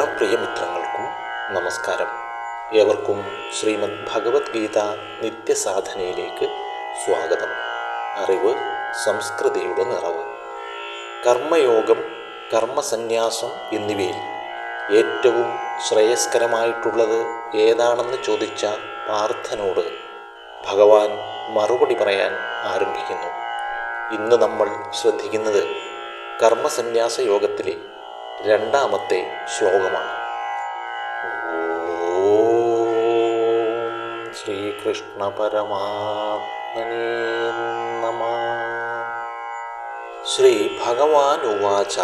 എല്ലാ പ്രിയമിത്രങ്ങൾക്കും നമസ്കാരം. ഏവർക്കും ശ്രീമദ് ഭഗവത്ഗീത നിത്യസാധനയിലേക്ക് സ്വാഗതം. അറിവ് സംസ്കൃതിയുടെ നിറവ്. കർമ്മയോഗം കർമ്മസന്യാസം എന്നിവയിൽ ഏറ്റവും ശ്രേയസ്കരമായിട്ടുള്ളത് ഏതാണെന്ന് ചോദിച്ച പാർത്ഥനോട് ഭഗവാൻ മറുപടി പറയാൻ ആരംഭിക്കുന്നു. ഇന്ന് നമ്മൾ ശ്രദ്ധിക്കുന്നത് കർമ്മസന്യാസ യോഗത്തിലെ രണ്ടാമത്തെ ശ്ലോകമാണ്. ശ്രീകൃഷ്ണ പരമാത്മനേ നമ. ശ്രീ ഭഗവാൻ ഉവാച.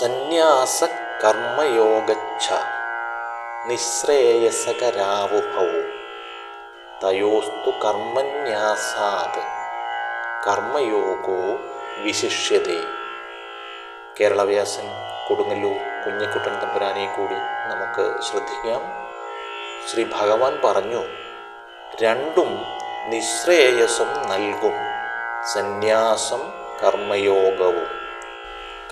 സന്യാസ കർമ്മയോഗച്ഛ നിശ്രേയസകരാവുഭൗ തയോസ്തു കർമ്മന്യാസാത്. കർമ്മയോഗോ വിശിഷ്യതേ. കേരളവ്യാസൻ കൊടുങ്ങല്ലൂർ കുഞ്ഞിക്കുട്ടൻ തമ്പുരാനെയും കൂടി നമുക്ക് ശ്രദ്ധിക്കാം. ശ്രീ ഭഗവാൻ പറഞ്ഞു രണ്ടും നിശ്രേയസം നൽകും. സന്യാസം കർമ്മയോഗവും.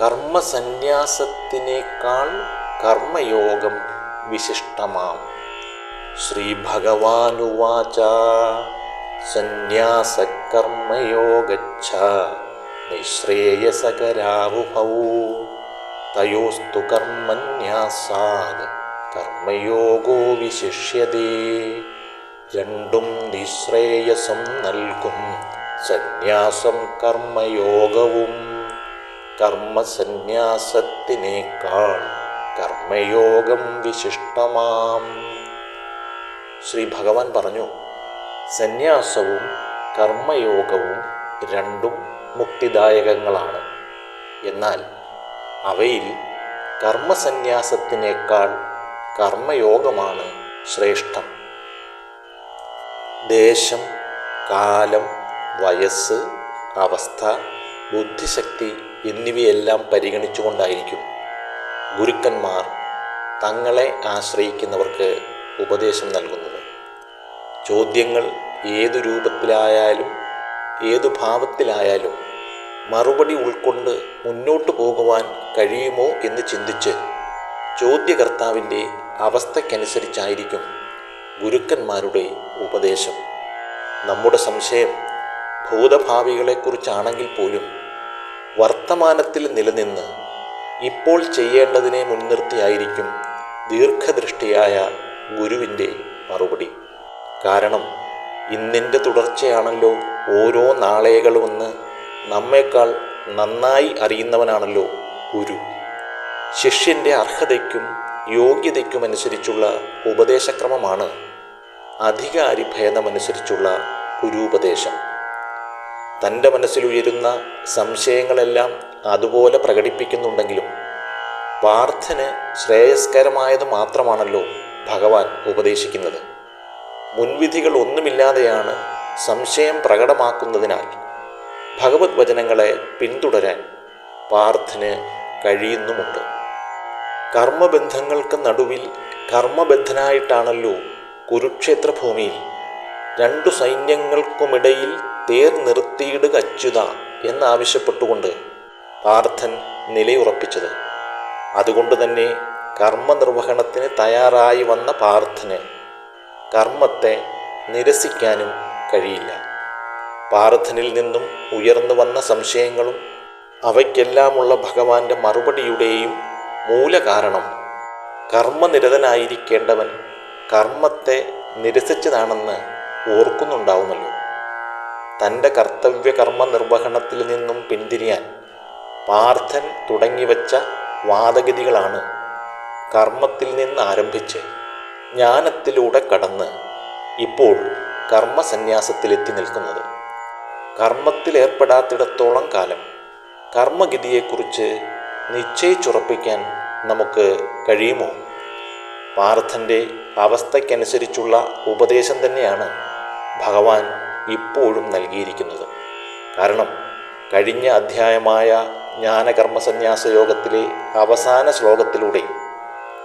കർമ്മസന്യാസത്തിനേക്കാൾ കർമ്മയോഗം വിശിഷ്ടമാം. ശ്രീ ഭഗവാനുവാച സന്യാസകർമ്മയോഗച്ഛ. നിശ്രേയസകരാവുഭൗ. തയോസ്തു കർമ്മന്യാസാത് കർമ്മയോഗോ വിശിഷ്യതേ. രണ്ടും നിശ്രേയസം നൽകും സന്യാസം കർമ്മയോഗവും. കർമ്മസന്യാസത്തിനേക്കാൾ കർമ്മയോഗം വിശിഷ്ടമാം. ശ്രീ ഭഗവാൻ പറഞ്ഞു സന്യാസവും കർമ്മയോഗവും രണ്ടും മുക്തിദായകങ്ങളാണ്. എന്നാൽ അവയിൽ കർമ്മസന്യാസത്തിനേക്കാൾ കർമ്മയോഗമാണ് ശ്രേഷ്ഠം. ദേശം കാലം വയസ്സ് അവസ്ഥ ബുദ്ധിശക്തി എന്നിവയെല്ലാം പരിഗണിച്ചുകൊണ്ടായിരിക്കും ഗുരുക്കന്മാർ തങ്ങളെ ആശ്രയിക്കുന്നവർക്ക് ഉപദേശം നൽകുന്നത്. ചോദ്യങ്ങൾ ഏതു രൂപത്തിലായാലും ഏതു ഭാവത്തിലായാലും മറുപടി ഉൾക്കൊണ്ട് മുന്നോട്ടു പോകുവാൻ കഴിയുമോ എന്ന് ചിന്തിച്ച് ചോദ്യകർത്താവിന്റെ അവസ്ഥയ്ക്കനുസരിച്ചായിരിക്കും ഗുരുക്കന്മാരുടെ ഉപദേശം. നമ്മുടെ സംശയം ഭൂതഭാവികളെക്കുറിച്ചാണെങ്കിൽ പോലും വർത്തമാനത്തിൽ നിലനിന്ന് ഇപ്പോൾ ചെയ്യേണ്ടതിനെ മുൻനിർത്തിയായിരിക്കും ദീർഘദൃഷ്ടിയായ ഗുരുവിന്റെ മറുപടി. കാരണം ഇന്നിന്റെ തുടർച്ചയാണല്ലോ ഓരോ നാളേകളുമെന്ന് നമ്മേക്കാൾ നന്നായി അറിയുന്നവനാണല്ലോ ഗുരു. ശിഷ്യന്റെ അർഹതയ്ക്കും യോഗ്യതയ്ക്കുമനുസരിച്ചുള്ള ഉപദേശക്രമമാണ് അധികാരി ഭേദമനുസരിച്ചുള്ള ഗുരുപദേശം. തന്റെ മനസ്സിലുയരുന്ന സംശയങ്ങളെല്ലാം അതുപോലെ പ്രകടിപ്പിക്കുന്നുണ്ടെങ്കിലും പാർത്ഥന് ശ്രേയസ്കരമായത് മാത്രമാണല്ലോ ഭഗവാൻ ഉപദേശിക്കുന്നത്. മുൻവിധികൾ ഒന്നുമില്ലാതെയാണ് സംശയം പ്രകടമാക്കുന്നതിനാൽ ഭഗവത് വചനങ്ങളെ പിന്തുടരാൻ പാർത്ഥന് കഴിയുന്നുമുണ്ട്. കർമ്മബന്ധങ്ങൾക്ക് നടുവിൽ കർമ്മബദ്ധനായിട്ടാണല്ലോ കുരുക്ഷേത്ര ഭൂമിയിൽ രണ്ടു സൈന്യങ്ങൾക്കുമിടയിൽ തേർ നിർത്തിയിടുക അച്യുത എന്നാവശ്യപ്പെട്ടുകൊണ്ട് പാർത്ഥൻ നിലയുറപ്പിച്ചത്. അതുകൊണ്ട് തന്നെ കർമ്മനിർവഹണത്തിന് തയ്യാറായി വന്ന പാർത്ഥന് കർമ്മത്തെ നിരസിക്കാനും കഴിയില്ല. പാർത്ഥനിൽ നിന്നും ഉയർന്നു വന്ന സംശയങ്ങളും അവയ്ക്കെല്ലാമുള്ള ഭഗവാന്റെ മറുപടിയുടെയും മൂലകാരണം. കർമ്മനിരതനായിരിക്കേണ്ടവൻ കർമ്മത്തെ നിരസിച്ചതാണെന്ന് ഓർക്കുന്നുണ്ടാവുമല്ലോ. തന്റെ കർത്തവ്യ കർമ്മ നിർവഹണത്തിൽ നിന്നും പിന്തിരിയാൻ പാർത്ഥൻ തുടങ്ങിവച്ച വാദഗതികളാണ് കർമ്മത്തിൽ നിന്ന് ആരംഭിച്ച് ജ്ഞാനത്തിലൂടെ കടന്ന് ഇപ്പോൾ കർമ്മസന്യാസത്തിലെത്തി നിൽക്കുന്നത്. കർമ്മത്തിലേർപ്പെടാത്തിടത്തോളം കാലം കർമ്മഗതിയെക്കുറിച്ച് നിശ്ചയിച്ചുറപ്പിക്കാൻ നമുക്ക് കഴിയുമോ? പാർത്ഥന്റെ അവസ്ഥയ്ക്കനുസരിച്ചുള്ള ഉപദേശം തന്നെയാണ് ഭഗവാൻ ഇപ്പോഴും നൽകിയിരിക്കുന്നത്. കാരണം കഴിഞ്ഞ അധ്യായമായ ജ്ഞാനകർമ്മസന്യാസ യോഗത്തിലെ അവസാന ശ്ലോകത്തിലൂടെ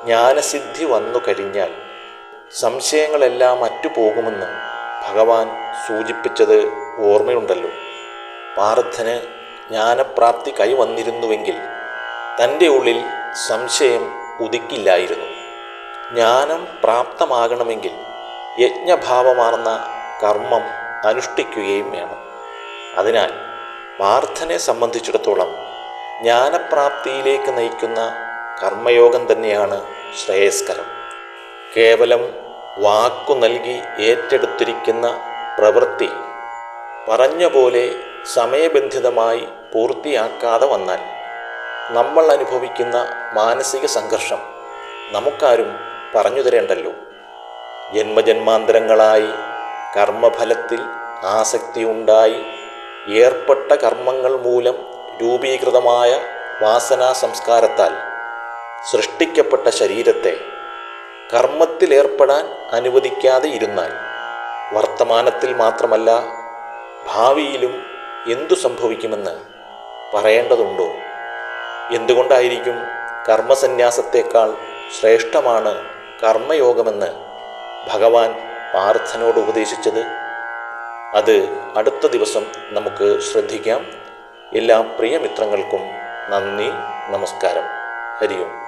ജ്ഞാനസിദ്ധി വന്നു കഴിഞ്ഞാൽ സംശയങ്ങളെല്ലാം അറ്റുപോകുമെന്ന് ഭഗവാൻ സൂചിപ്പിച്ചത് ഓർമ്മയുണ്ടല്ലോ. പാർത്ഥന് ജ്ഞാനപ്രാപ്തി കൈവന്നിരുന്നുവെങ്കിൽ തന്റെ ഉള്ളിൽ സംശയം ഉദിക്കില്ലായിരുന്നു. ജ്ഞാനം പ്രാപ്തമാകണമെങ്കിൽ യജ്ഞഭാവമാർന്ന കർമ്മം അനുഷ്ഠിക്കുകയും വേണം. അതിനാൽ പാർത്ഥനെ സംബന്ധിച്ചിടത്തോളം ജ്ഞാനപ്രാപ്തിയിലേക്ക് നയിക്കുന്ന കർമ്മയോഗം തന്നെയാണ് ശ്രേയസ്കരം. കേവലം വാക്കു നൽകി ഏറ്റെടുത്തിരിക്കുന്ന പ്രവൃത്തി പറഞ്ഞ പോലെ സമയബന്ധിതമായി പൂർത്തിയാക്കാതെ വന്നാൽ നമ്മൾ അനുഭവിക്കുന്ന മാനസിക സംഘർഷം നമുക്കാരും പറഞ്ഞു തരേണ്ടല്ലോ. ജന്മജന്മാന്തരങ്ങളായി കർമ്മഫലത്തിൽ ആസക്തിയുണ്ടായി ഏർപ്പെട്ട കർമ്മങ്ങൾ മൂലം രൂപീകൃതമായ വാസനാ സംസ്കാരത്താൽ സൃഷ്ടിക്കപ്പെട്ട ശരീരത്തെ കർമ്മത്തിലേർപ്പെടാൻ അനുവദിക്കാതെ ഇരുന്നാൽ വർത്തമാനത്തിൽ മാത്രമല്ല ഭാവിയിലും എന്തു സംഭവിക്കുമെന്ന് പറയേണ്ടതുണ്ടോ? എന്തുകൊണ്ടായിരിക്കും കർമ്മസന്യാസത്തേക്കാൾ ശ്രേഷ്ഠമാണ് കർമ്മയോഗമെന്ന് ഭഗവാൻ പാർത്ഥനോട് ഉപദേശിച്ചത്? അത് അടുത്ത ദിവസം നമുക്ക് ശ്രദ്ധിക്കാം. എല്ലാ പ്രിയമിത്രങ്ങൾക്കും നന്ദി നമസ്കാരം. ഹരിയും.